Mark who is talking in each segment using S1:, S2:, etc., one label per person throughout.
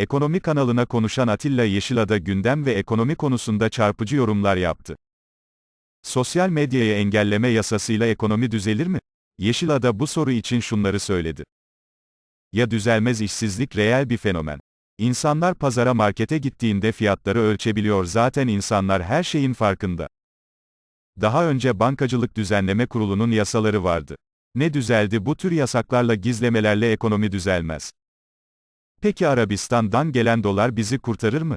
S1: Ekonomi kanalına konuşan Atilla Yeşilada gündem ve ekonomi konusunda çarpıcı yorumlar yaptı. Sosyal medyayı engelleme yasasıyla ekonomi düzelir mi? Yeşilada bu soru için şunları söyledi. Ya düzelmez işsizlik reel bir fenomen. İnsanlar pazara markete gittiğinde fiyatları ölçebiliyor zaten insanlar her şeyin farkında. Daha önce Bankacılık Düzenleme Kurulu'nun yasaları vardı. Ne düzeldi bu tür yasaklarla gizlemelerle ekonomi düzelmez. Peki Arabistan'dan gelen dolar bizi kurtarır mı?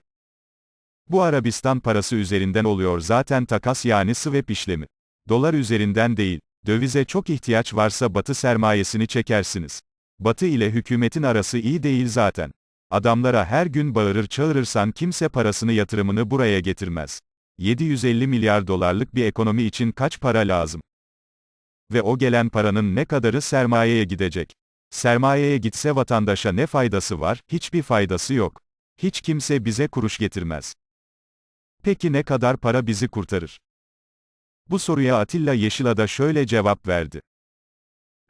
S1: Bu Arabistan parası üzerinden oluyor zaten takas yani swap işlemi. Dolar üzerinden değil. Dövize çok ihtiyaç varsa batı sermayesini çekersiniz. Batı ile hükümetin arası iyi değil zaten. Adamlara her gün bağırır çağırırsan kimse parasını yatırımını buraya getirmez. 750 milyar dolarlık bir ekonomi için kaç para lazım? Ve o gelen paranın ne kadarı sermayeye gidecek? Sermayeye gitse vatandaşa ne faydası var? Hiçbir faydası yok. Hiç kimse bize kuruş getirmez. Peki ne kadar para bizi kurtarır? Bu soruya Atilla Yeşilada şöyle cevap verdi.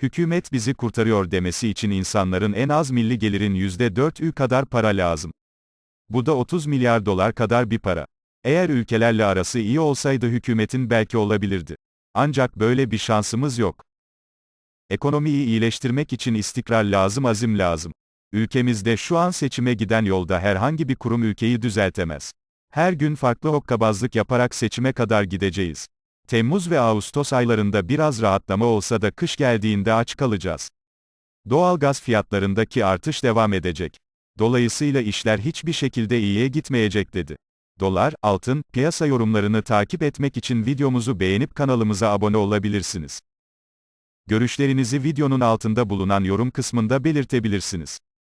S1: Hükümet bizi kurtarıyor demesi için insanların en az milli gelirin %4'ü kadar para lazım. Bu da 30 milyar dolar kadar bir para. Eğer ülkelerle arası iyi olsaydı hükümetin belki olabilirdi. Ancak böyle bir şansımız yok. Ekonomiyi iyileştirmek için istikrar lazım, azim lazım. Ülkemizde şu an seçime giden yolda herhangi bir kurum ülkeyi düzeltemez. Her gün farklı hokkabazlık yaparak seçime kadar gideceğiz. Temmuz ve Ağustos aylarında biraz rahatlama olsa da kış geldiğinde aç kalacağız. Doğalgaz fiyatlarındaki artış devam edecek. Dolayısıyla işler hiçbir şekilde iyiye gitmeyecek dedi. Dolar, altın, piyasa yorumlarını takip etmek için videomuzu beğenip kanalımıza abone olabilirsiniz. Görüşlerinizi videonun altında bulunan yorum kısmında belirtebilirsiniz.